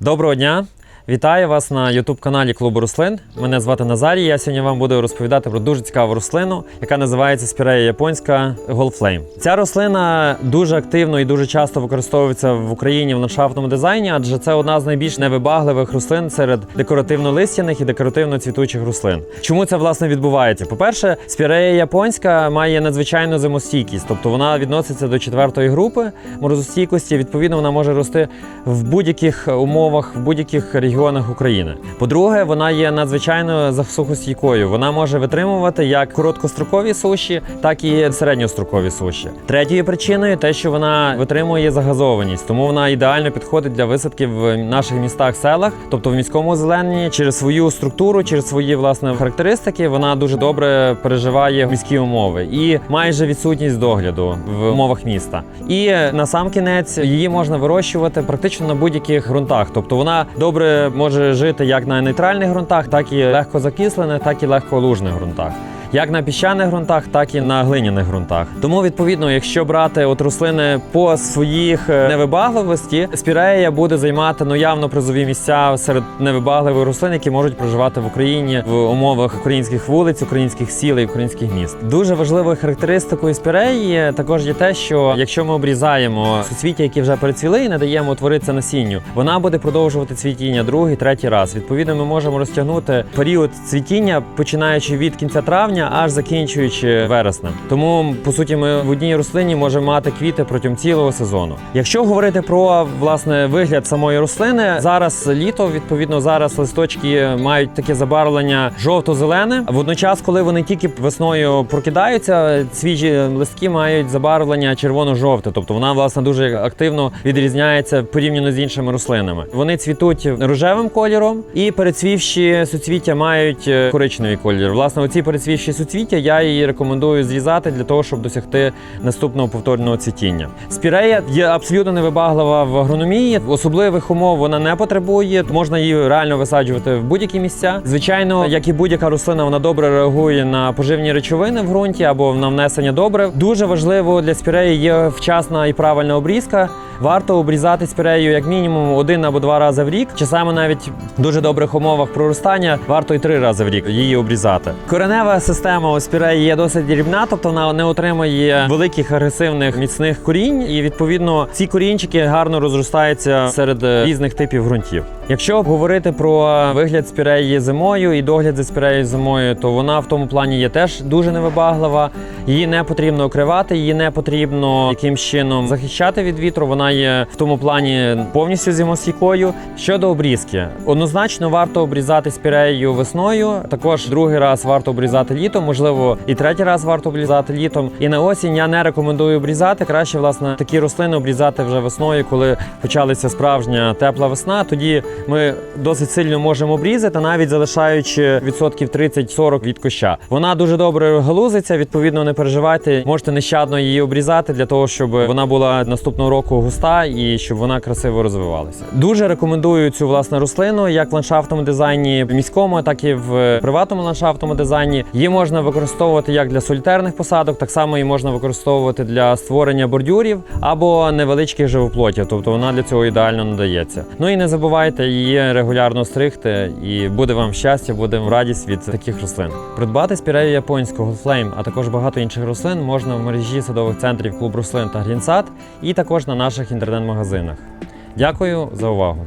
Доброго дня! Вітаю вас на youtube каналі Клубу Рослин. Мене звати Назарій. Я сьогодні вам буду розповідати про дуже цікаву рослину, яка називається спірея японська Goldflame. Ця рослина дуже активно і дуже часто використовується в Україні в ландшафтному дизайні, адже це одна з найбільш невибагливих рослин серед декоративно-листяних і декоративно-цвітучих рослин. Чому це власне відбувається? По-перше, спірея японська має надзвичайну зимостійкість, тобто вона відноситься до четвертої групи морозостійкості. Відповідно, вона може рости в будь-яких умовах, в будь-яких регіонах України. По-друге, вона є надзвичайно засухостійкою. Вона може витримувати як короткострокові суші, так і середньострокові суші. Третьою причиною те, що вона витримує загазованість, тому вона ідеально підходить для висадки в наших містах, селах, тобто в міському озелененні, через свою структуру, через свої власне характеристики. Вона дуже добре переживає міські умови і майже відсутність догляду в умовах міста. І на сам кінець її можна вирощувати практично на будь-яких ґрунтах, тобто вона добре може жити як на нейтральних ґрунтах, так і легко закислених, так і легко лужних ґрунтах. Як на піщаних ґрунтах, так і на глиняних ґрунтах. Тому, відповідно, якщо брати от рослини по своїх е, невибагливості, спірея буде займати ну явно призові місця серед невибагливих рослин, які можуть проживати в Україні в умовах українських вулиць, українських сіл і українських міст. Дуже важливою характеристикою спіреї також є те, що якщо ми обрізаємо суцвіття, які вже перецвіли, і не даємо утворитися насінню, вона буде продовжувати цвітіння другий, третій раз. Відповідно, ми можемо розтягнути період цвітіння, починаючи від кінця травня, аж закінчуючи вереснем. Тому по суті, ми в одній рослині можемо мати квіти протягом цілого сезону. Якщо говорити про власне вигляд самої рослини, зараз літо, відповідно, зараз листочки мають таке забарвлення жовто-зелене. Водночас, коли вони тільки весною прокидаються, свіжі листки мають забарвлення червоно-жовте, тобто вона власне дуже активно відрізняється порівняно з іншими рослинами. Вони цвітуть рожевим кольором, і перецвівші суцвіття мають е, коричневий колір. Власне, оці перецвівші суцвіття я її рекомендую зрізати для того, щоб досягти наступного повторного цвітіння. Спірея є абсолютно невибаглива в агрономії. Особливих умов вона не потребує. Можна її реально висаджувати в будь-які місця. Звичайно, як і будь-яка рослина, вона добре реагує на поживні речовини в ґрунті або на внесення добрив. Дуже важливо для спіреї є вчасна і правильна обрізка. Варто обрізати спірею як мінімум один або два рази в рік. Часами навіть в дуже добрих умовах проростання варто і три рази в рік її обрізати. Коренева система у спіреї є досить дрібна, тобто вона не отримує великих агресивних міцних корінь, і відповідно ці корінчики гарно розростаються серед е, різних типів ґрунтів. Якщо говорити про вигляд спіреї зимою і догляд за спіреєю зимою, то вона в тому плані є теж дуже невибаглива. Її не потрібно окривати, її не потрібно якимсь чином захищати від вітру. Вона є в тому плані повністю зимостійкою. Щодо обрізки, однозначно варто обрізати спірею весною. Також другий раз варто обрізати літом, можливо, і третій раз варто обрізати літом. І на осінь я не рекомендую обрізати. Краще власне такі рослини обрізати вже весною, коли почалася справжня тепла весна. Тоді ми досить сильно можемо обрізати, навіть залишаючи відсотків 30-40 від куща. Вона дуже добре галузиться. Відповідно, не переживайте, можете нещадно її обрізати для того, щоб вона була наступного року густа і щоб вона красиво розвивалася. Дуже рекомендую цю власне рослину як в ландшафтному дизайні міському, так і в приватному ландшафтному дизайні. Її можна використовувати як для солітерних посадок, так само її можна використовувати для створення бордюрів або невеличких живоплотів. Тобто вона для цього ідеально надається. Ну і не забувайте її регулярно стригти, і буде вам щастя, буде вам радість від таких рослин. Придбати спірею японського Goldflame, а також багато інших рослин можна в мережі садових центрів клуб рослин та Грінсад, і також на наших інтернет-магазинах. Дякую за увагу.